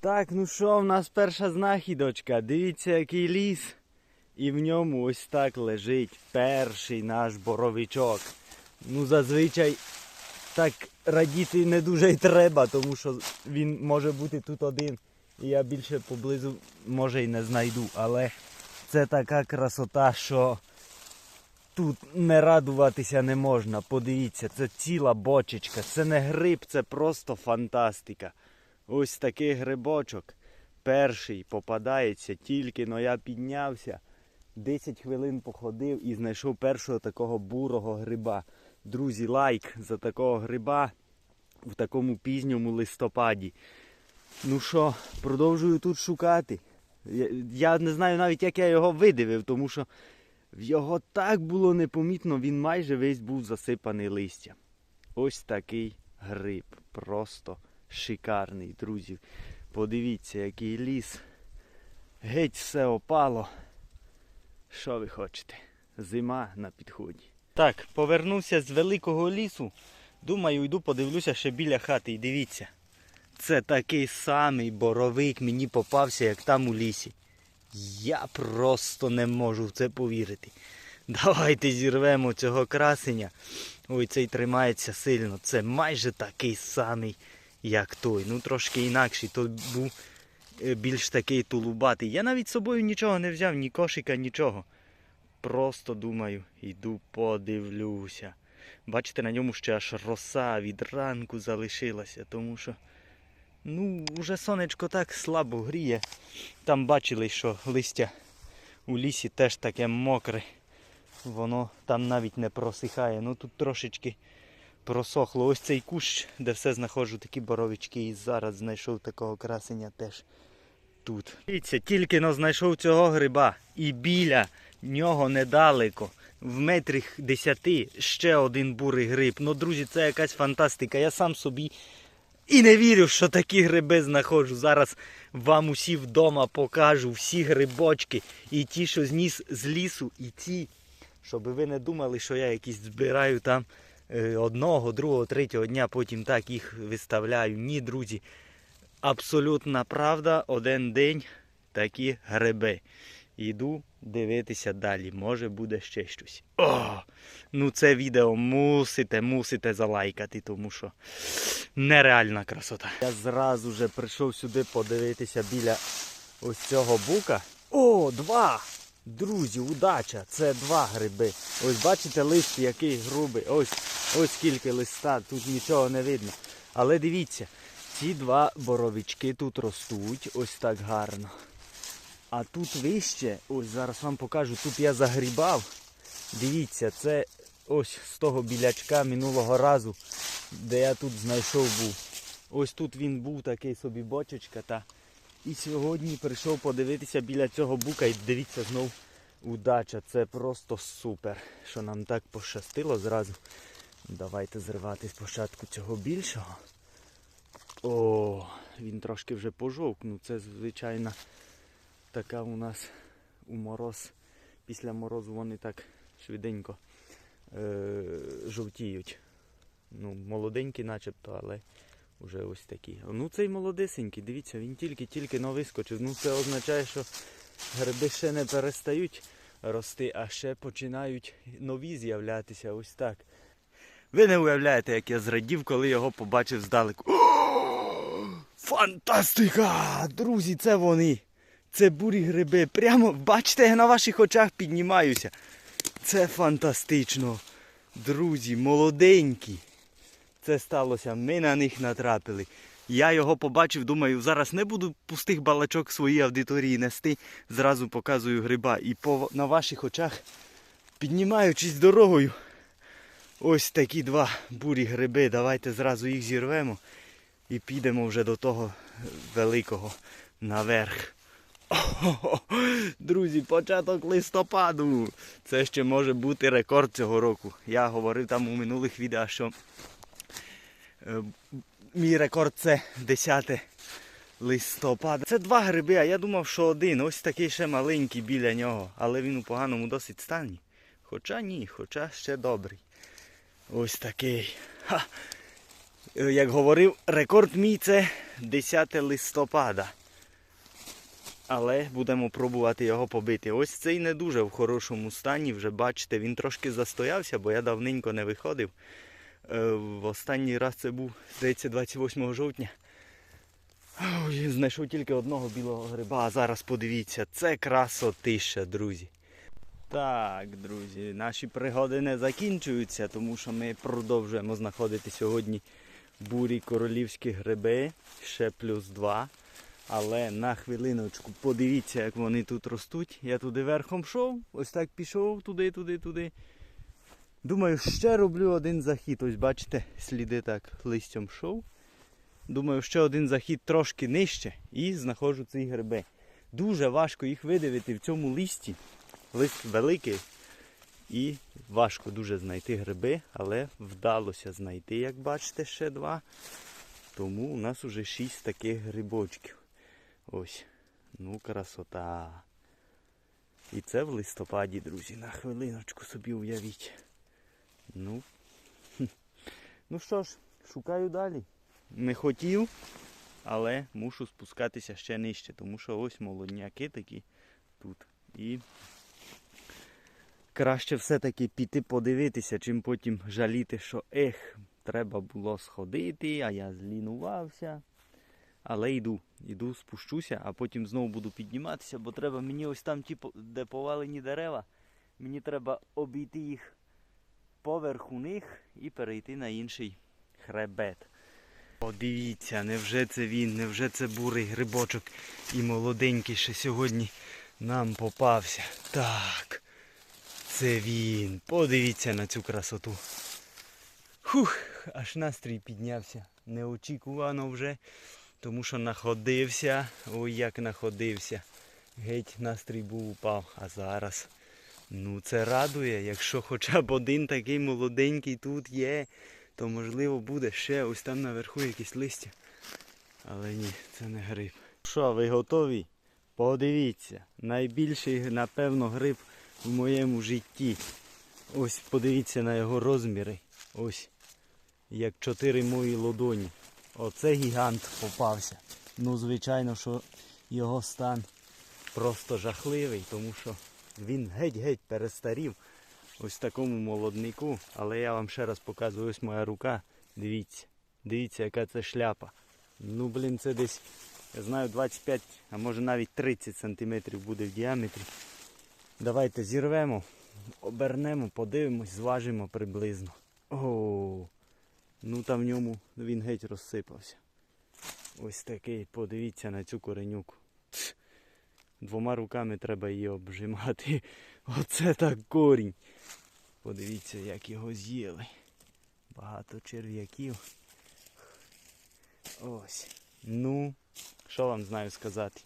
Так, ну що, в нас перша знахідочка. Дивіться, який ліс. І в ньому ось так лежить перший наш боровичок. Ну, зазвичай так радіти не дуже й треба, тому що він може бути тут один. І я більше поблизу може й не знайду. Але це така красота, що тут не радуватися не можна. Подивіться, це ціла бочечка. Це не гриб, це просто фантастика. Ось такий грибочок. Перший попадається, тільки но я піднявся. 10 хвилин походив і знайшов першого такого бурого гриба. Друзі, лайк за такого гриба в такому пізньому листопаді. Ну що, продовжую тут шукати. Я, не знаю навіть, як я його видивив, тому що його так було непомітно, він майже весь був засипаний листям. Ось такий гриб. Просто шикарний, друзі. Подивіться, який ліс. Геть все опало. Що ви хочете? Зима на підході. Так, повернувся з великого лісу. Думаю, йду подивлюся ще біля хати. І дивіться. Це такий самий боровик мені попався, як там у лісі. Я просто не можу в це повірити. Давайте зірвемо цього красення. Ой, цей тримається сильно. Це майже такий самий, як той. Ну трошки інакший. Той був е, більш такий тулубатий. Я навіть з собою нічого не взяв, ні кошика, нічого. Просто думаю, йду подивлюся. Бачите, на ньому ще аж роса від ранку залишилася, тому що. Ну, уже сонечко так слабо гріє. Там бачили, що листя у лісі теж таке мокре. Воно там навіть не просихає. Ну тут трошечки просохло. Ось цей кущ, де все знаходжу, такі боровички. І зараз знайшов такого красення теж тут. Дивіться, тільки но знайшов цього гриба. І біля нього недалеко. В метрах десяти ще один бурий гриб. Ну, друзі, це якась фантастика. Я сам собі і не вірю, що такі гриби знаходжу. Зараз вам усі вдома покажу всі грибочки. І ті, що зніс з лісу, і ті, щоб ви не думали, що я якісь збираю там одного, другого, третього дня, потім так їх виставляю. Ні, друзі. Абсолютна правда, один день такі гриби. Йду дивитися далі. Може буде ще щось. О! Ну це відео мусите, мусите залайкати, тому що нереальна красота. Я зразу же прийшов сюди подивитися біля ось цього бука. О, два! Друзі, удача! Це два гриби. Ось бачите лист, який грубий. Ось ось скільки листа, тут нічого не видно. Але дивіться, ці два боровички тут ростуть ось так гарно. А тут вище, ось зараз вам покажу, тут я загрібав. Дивіться, це ось з того білячка минулого разу, де я тут знайшов був. Ось тут він був такий собі бочечка. Та... І сьогодні прийшов подивитися біля цього бука і дивіться знов удача. Це просто супер, що нам так пощастило зразу. Давайте зривати спочатку цього більшого. О, він трошки вже пожовк. Ну це звичайно така у нас у мороз. Після морозу вони так швиденько е- жовтіють. Ну, молоденькі начебто, але вже ось такі. Ну цей молодесенький, дивіться, він тільки-тільки но вискочив. Ну це означає, що гриби ще не перестають рости, а ще починають нові з'являтися ось так. Ви не уявляєте, як я зрадів, коли його побачив здалеку. О, Фантастика! Друзі, це вони! Це бурі гриби. Прямо, бачите, я на ваших очах піднімаюся. Це фантастично. Друзі, молоденькі. Це сталося, ми на них натрапили. Я його побачив, думаю, зараз не буду пустих балачок своїй аудиторії нести. Зразу показую гриба. І по, на ваших очах, піднімаючись дорогою, ось такі два бурі гриби. Давайте зразу їх зірвемо і підемо вже до того великого наверх. Друзі, початок листопаду. Це ще може бути рекорд цього року. Я говорив там у минулих відео, що мій рекорд це 10 листопада. Це два гриби, а я думав, що один. Ось такий ще маленький біля нього. Але він у поганому досить стані. Хоча ні, хоча ще добрий. Ось такий. Ха. Е, Як говорив, рекорд мій це 10 листопада. Але будемо пробувати його побити. Ось цей не дуже в хорошому стані. Вже бачите, він трошки застоявся, бо я давненько не виходив. Е, В останній раз це був, здається, 28 жовтня. Ой, знайшов тільки одного білого гриба, а зараз подивіться, це красотища, друзі. Так, друзі, наші пригоди не закінчуються, тому що ми продовжуємо знаходити сьогодні бурі королівські гриби, ще плюс два. Але на хвилиночку подивіться, як вони тут ростуть. Я туди верхом йшов, ось так пішов туди, туди, туди. Думаю, ще роблю один захід. Ось бачите, сліди так листям йшов. Думаю, ще один захід трошки нижче і знаходжу ці гриби. Дуже важко їх видивити в цьому листі. Лист великий і важко дуже знайти гриби, але вдалося знайти, як бачите, ще два. Тому у нас уже шість таких грибочків. Ось. Ну, красота. І це в листопаді, друзі. На хвилиночку собі уявіть. Ну. Ну що ж, шукаю далі. Не хотів, але мушу спускатися ще нижче, тому що ось молодняки такі тут. І краще все-таки піти подивитися, чим потім жаліти, що ех, треба було сходити, а я злінувався. Але йду, йду, спущуся, а потім знову буду підніматися, бо треба мені ось там, ті, де повалені дерева, мені треба обійти їх поверху них і перейти на інший хребет. Подивіться, невже це він, невже це бурий грибочок і молоденький ще сьогодні нам попався. Так, це він. Подивіться на цю красоту. Хух, аж настрій піднявся. Неочікувано вже, тому що находився. Ой, як находився. Геть настрій був упав. А зараз. Ну це радує, якщо хоча б один такий молоденький тут є, то можливо буде ще ось там наверху якісь листя. Але ні, це не гриб. Що, ви готові? Подивіться, найбільший, напевно, гриб в моєму житті. Ось подивіться на його розміри. Ось. Як чотири мої ладоні. Оце гігант попався. Ну, звичайно, що його стан просто жахливий, тому що він геть-геть перестарів. Ось такому молоднику. Але я вам ще раз показую, ось моя рука. Дивіться. Дивіться, яка це шляпа. Ну, блін, це десь, я знаю, 25, а може навіть 30 сантиметрів буде в діаметрі. Давайте зірвемо, обернемо, подивимось, зважимо приблизно. О, ну там в ньому він геть розсипався. Ось такий, подивіться на цю коренюку. Двома руками треба її обжимати. Оце так корінь. Подивіться, як його з'їли. Багато черв'яків. Ось. Ну, що вам знаю сказати.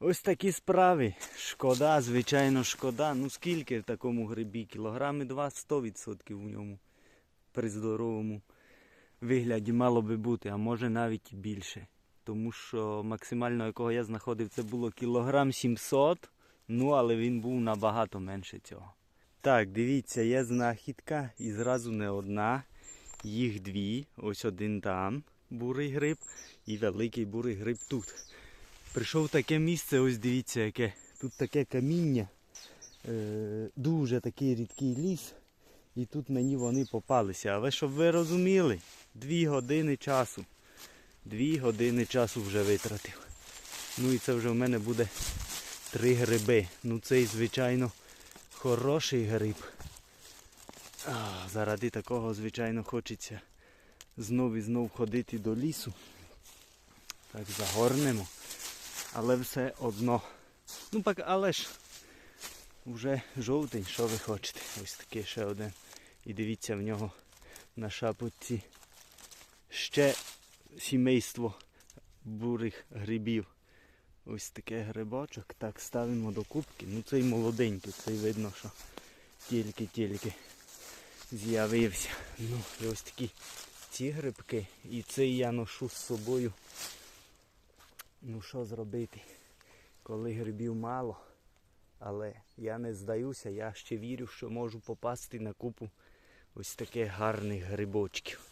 Ось такі справи. Шкода, звичайно, шкода. Ну скільки в такому грибі? Кілограми 2 100% у ньому. При здоровому вигляді мало би бути, а може навіть більше. Тому що максимально якого я знаходив, це було кілограм 700, ну але він був набагато менше цього. Так, дивіться, є знахідка і зразу не одна. Їх дві. Ось один там бурий гриб і великий бурий гриб тут. Прийшов таке місце, ось дивіться, яке. Тут таке каміння. Е, дуже такий рідкий ліс. І тут мені вони попалися. Але щоб ви розуміли, дві години часу. Дві години часу вже витратив. Ну і це вже в мене буде три гриби. Ну цей, звичайно, хороший гриб. А, заради такого, звичайно, хочеться знов і знов ходити до лісу. Так загорнемо. Але все одно. Ну пак, але ж вже жовтень, що ви хочете. Ось такий ще один. І дивіться в нього на шапотці ще сімейство бурих грибів. Ось таке грибочок. Так, ставимо до кубки. Ну цей молоденький, цей видно, що тільки-тільки з'явився. Ну, і ось такі ці грибки. І цей я ношу з собою. Ну що зробити, коли грибів мало. Але я не здаюся, я ще вірю, що можу попасти на купу ось таких гарних грибочків.